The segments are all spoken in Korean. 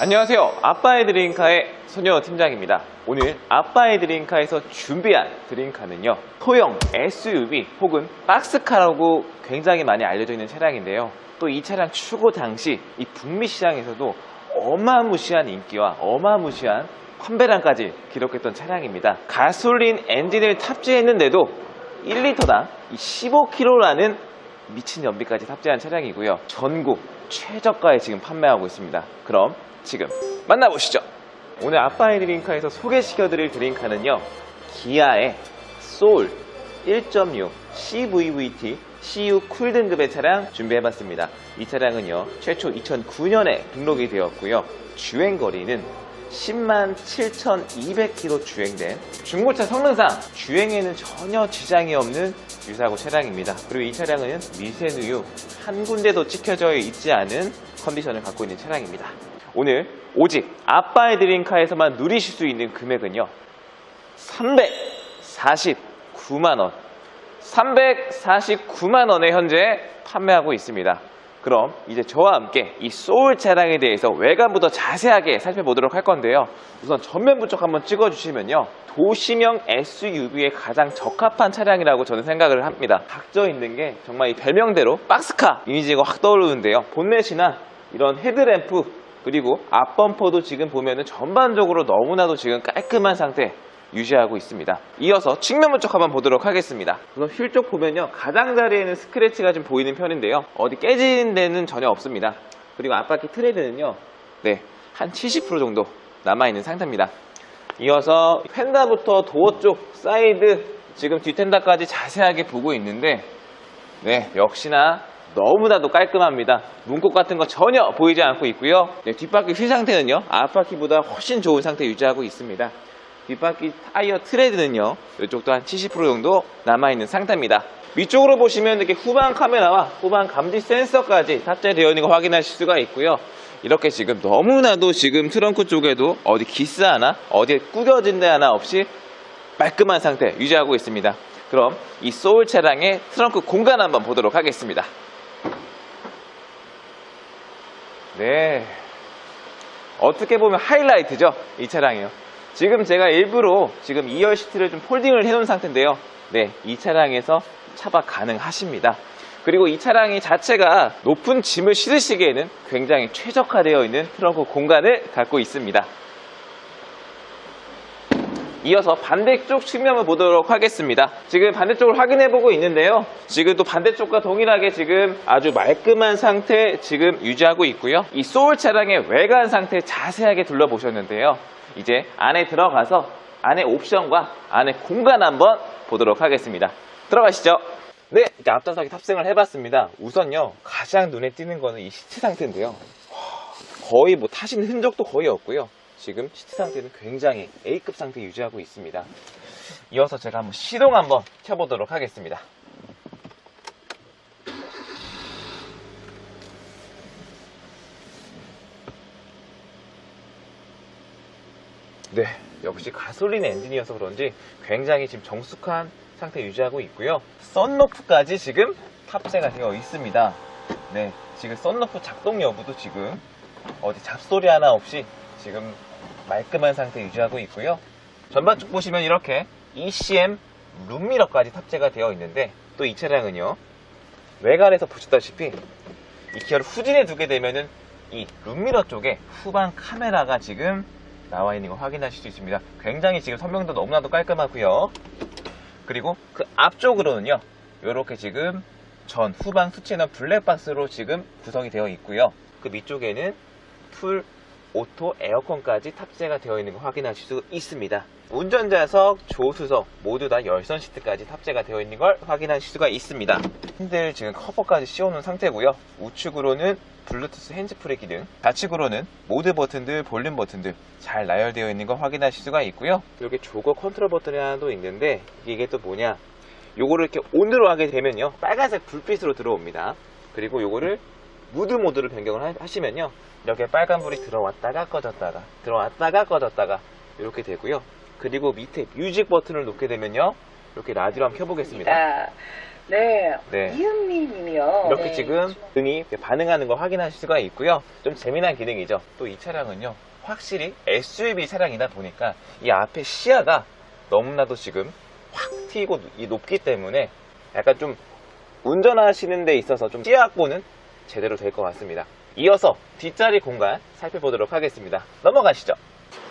안녕하세요. 아빠의 드림카의 소녀 팀장입니다. 오늘 아빠의 드림카에서 준비한 드림카는요. 소형 SUV 혹은 박스카라고 굉장히 많이 알려져 있는 차량인데요. 또 이 차량 출고 당시 이 북미 시장에서도 어마무시한 인기와 어마무시한 판매량까지 기록했던 차량입니다. 가솔린 엔진을 탑재했는데도 1리터당 15km라는 미친 연비까지 탑재한 차량이고요. 전국 최저가에 지금 판매하고 있습니다. 그럼 지금 만나보시죠. 오늘 아빠의 드링카에서 소개시켜드릴 드링카는요. 기아의 소울 1.6 CVVT CU 쿨 등급의 차량 준비해봤습니다. 이 차량은요. 최초 2009년에 등록이 되었고요. 주행거리는 10만 7,200km 주행된 중고차 성능상 주행에는 전혀 지장이 없는 유사고 차량입니다. 그리고 이 차량은 미세누유 한 군데도 찍혀져 있지 않은 컨디션을 갖고 있는 차량입니다. 오늘 오직 아빠의 드림카에서만 누리실 수 있는 금액은요. 349만원. 349만 원에 현재 판매하고 있습니다. 그럼 이제 저와 함께 이 소울 차량에 대해서 외관부터 자세하게 살펴보도록 할 건데요. 우선 전면부 쪽 한번 찍어주시면요. 도시명 SUV에 가장 적합한 차량이라고 저는 생각을 합니다. 각져 있는 게 정말 이 별명대로 박스카 이미지가 확 떠오르는데요. 본넷이나 이런 헤드램프 그리고 앞범퍼도 지금 보면은 전반적으로 너무나도 지금 깔끔한 상태 유지하고 있습니다. 이어서 측면부 쪽 한번 보도록 하겠습니다. 우선 휠 쪽 보면요. 가장자리에는 스크래치가 좀 보이는 편인데요. 어디 깨진 데는 전혀 없습니다. 그리고 앞바퀴 트레드는요. 네, 한 70% 정도 남아있는 상태입니다. 이어서 펜다부터 도어 쪽, 사이드, 지금 뒷텐다까지 자세하게 보고 있는데 네, 역시나 너무나도 깔끔합니다. 문콕 같은 거 전혀 보이지 않고 있고요. 네, 뒷바퀴 휠 상태는요. 앞바퀴보다 훨씬 좋은 상태 유지하고 있습니다. 뒷바퀴 타이어 트레드는요. 이쪽도 한 70% 정도 남아있는 상태입니다. 위쪽으로 보시면 이렇게 후방 카메라와 후방 감지 센서까지 탑재되어 있는 거 확인하실 수가 있고요. 이렇게 지금 너무나도 지금 트렁크 쪽에도 어디 기스 하나, 어디에 구겨진 데 하나 없이 깔끔한 상태 유지하고 있습니다. 그럼 이 소울 차량의 트렁크 공간 한번 보도록 하겠습니다. 네. 어떻게 보면 하이라이트죠? 이 차량이요. 지금 제가 일부러 지금 2열 시트를 좀 폴딩을 해놓은 상태인데요. 네, 이 차량에서 차박 가능하십니다. 그리고 이 차량이 자체가 높은 짐을 실으시기에는 굉장히 최적화되어 있는 트렁크 공간을 갖고 있습니다. 이어서 반대쪽 측면을 보도록 하겠습니다. 지금 반대쪽을 확인해 보고 있는데요. 지금 또 반대쪽과 동일하게 지금 아주 말끔한 상태 지금 유지하고 있고요. 이 소울 차량의 외관 상태 자세하게 둘러보셨는데요. 이제 안에 들어가서 안에 옵션과 안에 공간 한번 보도록 하겠습니다. 들어가시죠. 네, 이제 앞좌석에 탑승을 해봤습니다. 우선요, 가장 눈에 띄는 거는 이 시트 상태인데요. 거의 뭐 타신 흔적도 거의 없고요. 지금 시트 상태는 굉장히 A급 상태 유지하고 있습니다. 이어서 제가 한번 시동 한번 켜보도록 하겠습니다. 네, 역시 가솔린 엔진이어서 그런지 굉장히 지금 정숙한 상태 유지하고 있고요. 썬루프까지 지금 탑재가 되어 있습니다. 네, 지금 썬루프 작동 여부도 지금 어디 잡소리 하나 없이 지금 말끔한 상태 유지하고 있고요. 전반 쪽 보시면 이렇게 ECM 룸미러까지 탑재가 되어 있는데 또 이 차량은요. 외관에서 보셨다시피 이 기어를 후진해 두게 되면은 이 룸미러 쪽에 후방 카메라가 지금 나와 있는 거 확인하실 수 있습니다. 굉장히 지금 선명도 너무나도 깔끔하고요. 그리고 그 앞쪽으로는요. 이렇게 지금 전 후방 수치는 블랙박스로 지금 구성이 되어 있고요. 그 밑쪽에는 풀 오토 에어컨까지 탑재가 되어 있는 거 확인하실 수 있습니다. 운전자석, 조수석 모두 다 열선 시트까지 탑재가 되어 있는 걸 확인하실 수가 있습니다. 핸들 지금 커버까지 씌워놓은 상태고요. 우측으로는 블루투스 핸즈프리 기능, 좌측으로는 모드 버튼들, 볼륨 버튼들 잘 나열되어 있는 걸 확인하실 수가 있고요. 이렇게 조거 컨트롤 버튼이 하나도 있는데 이게 또 뭐냐? 요거를 이렇게 온으로 하게 되면요 빨간색 불빛으로 들어옵니다. 그리고 요거를 무드 모드를 변경을 하- 하시면요. 이렇게 빨간불이 들어왔다가 꺼졌다가 들어왔다가 꺼졌다가 이렇게 되고요. 그리고 밑에 뮤직 버튼을 놓게 되면요. 이렇게 라디오 한번 켜보겠습니다. 아, 네. 네. 이은미 님이요. 이렇게 네. 지금 등이 반응하는 걸 확인하실 수가 있고요. 좀 재미난 기능이죠. 또 이 차량은요. 확실히 SUV 차량이다 보니까 이 앞에 시야가 너무나도 지금 확 튀고 이 높기 때문에 약간 좀 운전하시는 데 있어서 좀 시야 확보는 제대로 될 것 같습니다. 이어서 뒷자리 공간 살펴보도록 하겠습니다. 넘어가시죠.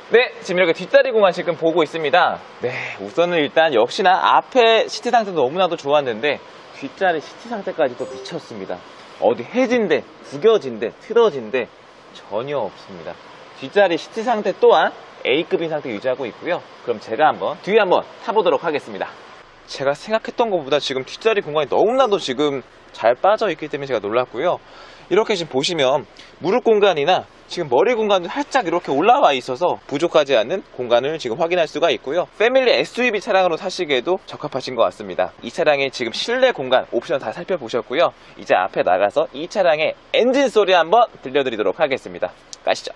네, 지금 이렇게 뒷자리 공간 지금 보고 있습니다. 네, 우선은 일단 역시나 앞에 시트 상태도 너무나도 좋았는데 뒷자리 시트 상태까지도 미쳤습니다. 어디 해진데, 구겨진데, 틀어진데 전혀 없습니다. 뒷자리 시트 상태 또한 A급인 상태 유지하고 있고요. 그럼 제가 한번 뒤에 한번 타보도록 하겠습니다. 제가 생각했던 것보다 지금 뒷자리 공간이 너무나도 지금 잘 빠져 있기 때문에 제가 놀랐고요. 이렇게 지금 보시면 무릎 공간이나 지금 머리 공간도 살짝 이렇게 올라와 있어서 부족하지 않는 공간을 지금 확인할 수가 있고요. 패밀리 SUV 차량으로 타시기에도 적합하신 것 같습니다. 이 차량의 지금 실내 공간 옵션 다 살펴보셨고요. 이제 앞에 나가서 이 차량의 엔진 소리 한번 들려드리도록 하겠습니다. 가시죠.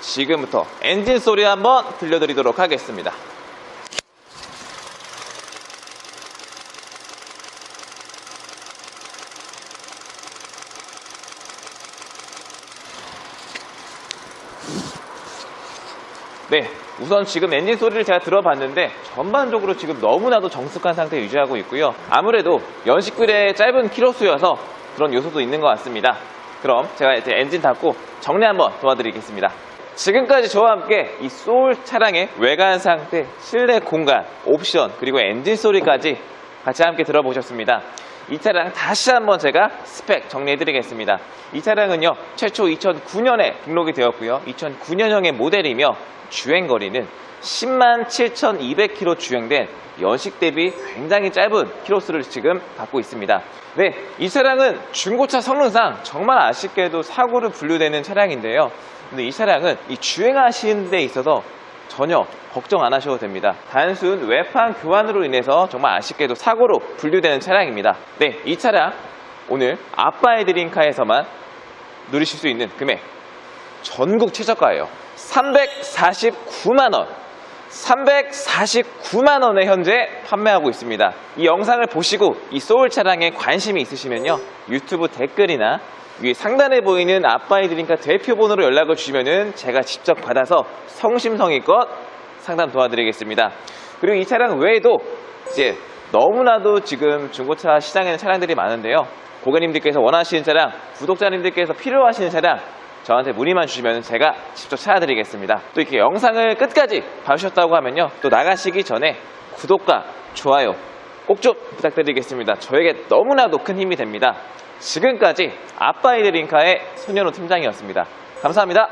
지금부터 엔진 소리 한번 들려드리도록 하겠습니다. 네, 우선 지금 엔진 소리를 제가 들어봤는데 전반적으로 지금 너무나도 정숙한 상태 유지하고 있고요. 아무래도 연식불의 짧은 키로수여서 그런 요소도 있는 것 같습니다. 그럼 제가 이제 엔진 닫고 정리 한번 도와드리겠습니다. 지금까지 저와 함께 이 소울 차량의 외관 상태, 실내 공간, 옵션, 그리고 엔진 소리까지 같이 함께 들어보셨습니다. 이 차량 다시 한번 제가 스펙 정리해드리겠습니다. 이 차량은요, 최초 2009년에 등록이 되었고요. 2009년형의 모델이며 주행거리는 10만 7,200km 주행된 연식 대비 굉장히 짧은 키로수를 지금 갖고 있습니다. 네, 이 차량은 중고차 성능상 정말 아쉽게도 사고를 분류되는 차량인데요. 근데 이 차량은 이 주행하시는 데 있어서 전혀 걱정 안 하셔도 됩니다. 단순 외판 교환으로 인해서 정말 아쉽게도 사고로 분류되는 차량입니다. 네, 이 차량 오늘 아빠의 드림카에서만 누리실 수 있는 금액 전국 최저가예요. 349만원. 349만원에 현재 판매하고 있습니다. 이 영상을 보시고 이 소울 차량에 관심이 있으시면요. 유튜브 댓글이나 상단에 보이는 아빠의 드림카 대표 번호로 연락을 주시면은 제가 직접 받아서 성심성의껏 상담 도와드리겠습니다. 그리고 이 차량 외에도 이제 너무나도 지금 중고차 시장에는 차량들이 많은데요. 고객님들께서 원하시는 차량, 구독자님들께서 필요하시는 차량 저한테 문의만 주시면 제가 직접 찾아드리겠습니다. 또 이렇게 영상을 끝까지 봐주셨다고 하면요. 또 나가시기 전에 구독과 좋아요 꼭 좀 부탁드리겠습니다. 저에게 너무나도 큰 힘이 됩니다. 지금까지 아빠이들 링카의 손현우 팀장이었습니다. 감사합니다.